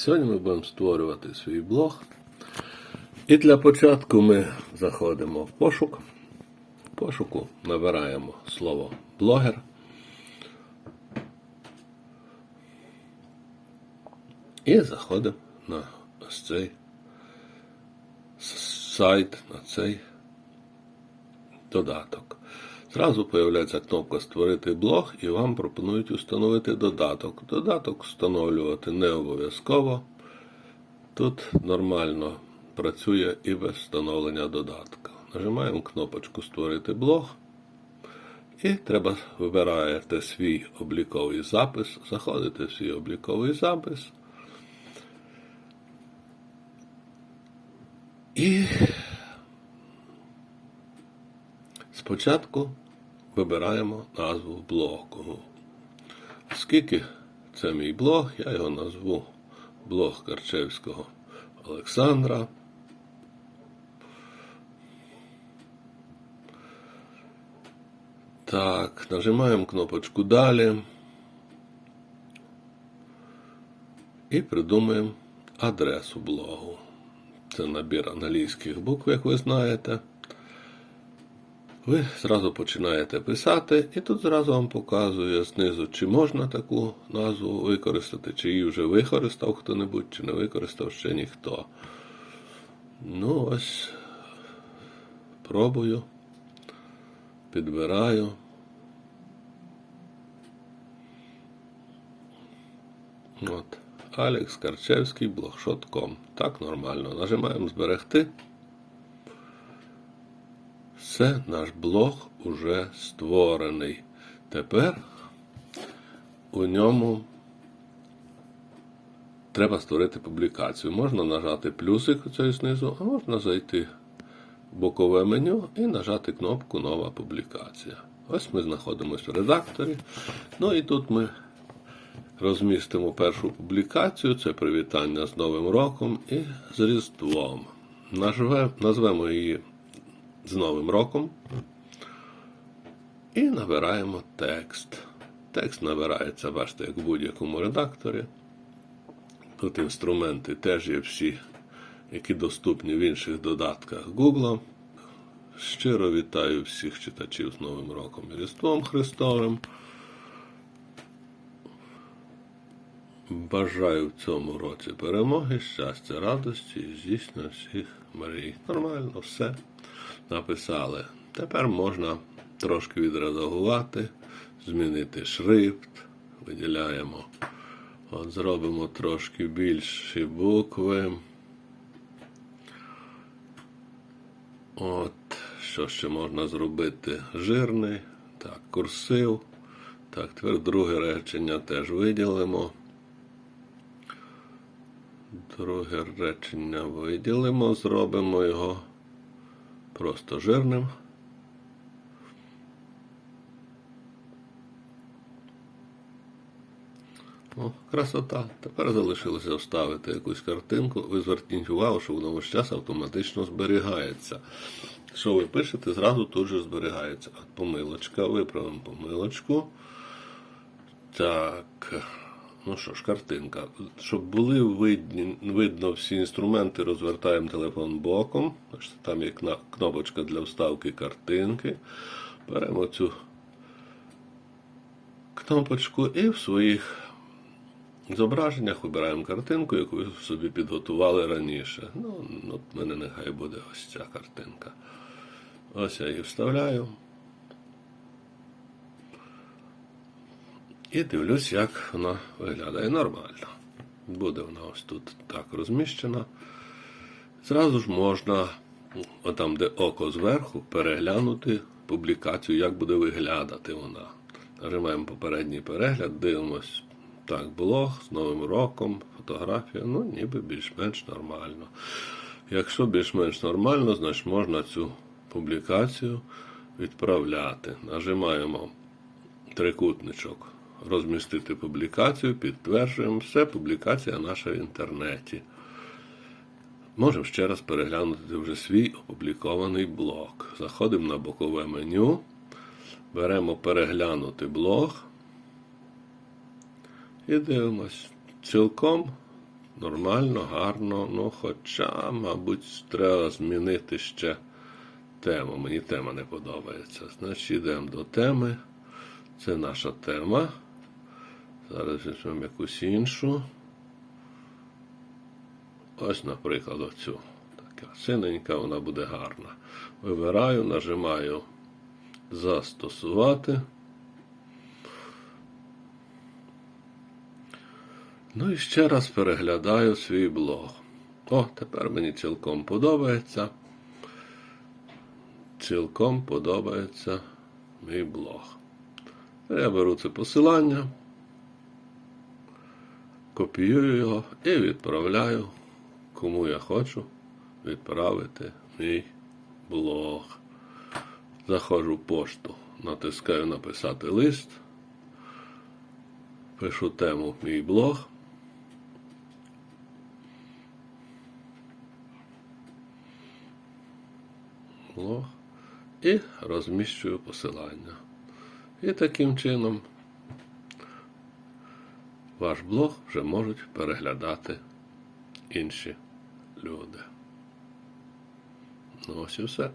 Сьогодні ми будемо створювати свій блог. І для початку ми заходимо в пошук. В пошуку набираємо слово блогер. І заходимо на ось цей сайт, на цей додаток. Зразу появляється кнопка Створити блог і вам пропонують установити додаток. Додаток встановлювати не обов'язково. Тут нормально працює і без встановлення додатка. Нажимаємо кнопочку Створити блог. І треба вибираєте свій обліковий запис, заходите в свій обліковий запис. І спочатку вибираємо назву блогу. Оскільки це мій блог, я його назву блог Карчевського Олександра. Так, нажимаємо кнопочку Далі і придумаємо адресу блогу. Це набір англійських букв, як ви знаєте. Ви зразу починаєте писати, і тут зразу вам показує знизу, чи можна таку назву використати, чи її вже використав хто-небудь, чи не використав ще ніхто. Ну, ось пробую, підбираю. От. Алекс Карчевський, блогшот.com. Так, нормально. Нажимаємо зберегти. Все, наш блог уже створений. Тепер у ньому треба створити публікацію. Можна нажати плюсик оцей знизу, а можна зайти в бокове меню і нажати кнопку Нова публікація. Ось ми знаходимося в редакторі. Ну і тут ми розмістимо першу публікацію. Це привітання з Новим роком і з Різдвом. Назвемо її з Новим роком. І набираємо текст. Текст набирається, бачите, як в будь-якому редакторі. Тут інструменти теж є всі, які доступні в інших додатках Google. Щиро вітаю всіх читачів з Новим роком і Різдвом Христовим. Бажаю в цьому році перемоги, щастя, радості і здійснення всіх мрій. Нормально, все написали. Тепер можна трошки відредагувати, змінити шрифт, виділяємо. От Зробимо трошки більші букви. От, що ще можна зробити? Жирний. Так, курсив. Так, тепер друге речення теж виділимо. Друге речення виділимо, зробимо його просто жирним. О, красота. Тепер залишилося вставити якусь картинку. Ви зверніть увагу, що воно весь час автоматично зберігається. Що ви пишете, зразу тут же зберігається. От помилочка, виправимо помилочку. Так. Ну що ж, картинка. Щоб були видні, видно всі інструменти, розвертаємо телефон боком. Там є кнопочка для вставки картинки. Беремо цю кнопочку і в своїх зображеннях вибираємо картинку, яку ви собі підготували раніше. Ну, от мене нехай буде ось ця картинка. Ось я її вставляю. І дивлюсь, як вона виглядає нормально. Буде вона ось тут так розміщена. Зразу ж можна, отам, де око зверху, переглянути публікацію, як буде виглядати вона. Нажимаємо попередній перегляд, дивимось так, блог з Новим роком, фотографія, ну ніби більш-менш нормально. Якщо більш-менш нормально, значить можна цю публікацію відправляти. Нажимаємо трикутничок розмістити публікацію, підтверджуємо, все, публікація наша в інтернеті. Можемо ще раз переглянути вже свій опублікований блог. Заходимо на бокове меню, беремо переглянути блог і дивимось. Цілком нормально, гарно. Ну, хоча, мабуть, треба змінити ще тему. Мені тема не подобається. Значить, йдемо до теми. Це наша тема. Зараз візьмемо якусь іншу. Ось, наприклад, оцю. Така синенька, вона буде гарна. Вибираю, нажимаю застосувати. Ну і ще раз переглядаю свій блог. О, тепер мені цілком подобається. Цілком подобається мій блог. Я беру це посилання, копіюю його і відправляю, кому я хочу відправити мій блог. Заходжу в пошту, натискаю написати лист, пишу тему мій блог. Блог і розміщую посилання. І таким чином ваш блог вже можуть переглядати інші люди. Ну ось і все.